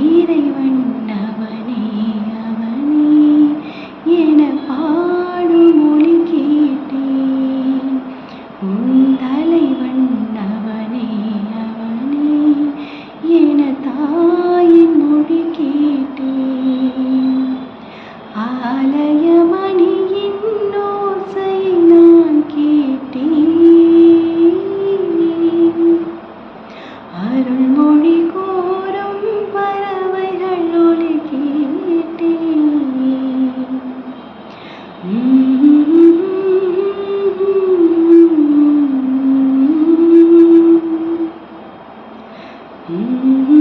இறைவன் Mm-hmm.